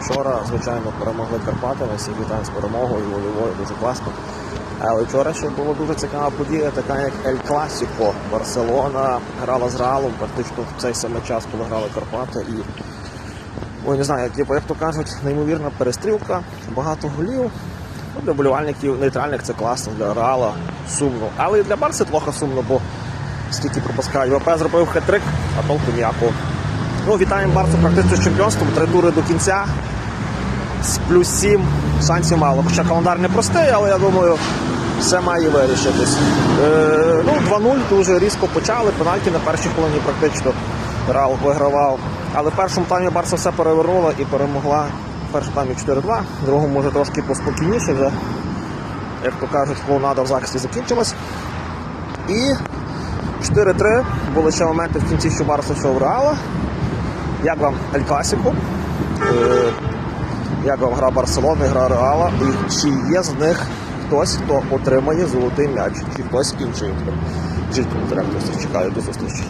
Вчора, звичайно, перемогли Карпати, ми всіх вітаємо з перемогою, вольовою, дуже класно. Але вчора ще була дуже цікава подія, така як Ель Класіко. Барселона грала з Реалом практично в цей самий час, коли грали Карпати. І ой, не знаю, як, типу, як то кажуть, неймовірна перестрілка, багато голів. Ну, для болівальників нейтральних це класно, для Реала сумно. Але і для Барси трохи сумно, бо скільки пропускають. ВП зробив хет-трик, а толку ніякого. Ну, вітаємо Барсу практично з чемпіонством. Три тури до кінця. З плюс 7 шансів мало. Хоча календар не простий, але я думаю, все має вирішитись. Е, ну, 2-0 дуже різко почали. Пенальті на першій хвилині практично Реал вигравав. Але в першому таймі Барса все перевернула і перемогла в першому таймі 4-2, в другому може трошки поспокійніше вже. Як то кажуть, клоунада в захисті закінчилась. І 4-3 були ще моменти в кінці, що Барса йшов Реала. Як вам Ель Класіко? Е, як вам гра Барселони, гра Реала? І чи є з них хтось, хто отримає золотий м'яч, чи хтось інший? Жіть в коментарях, хтось чекаю до зустрічі.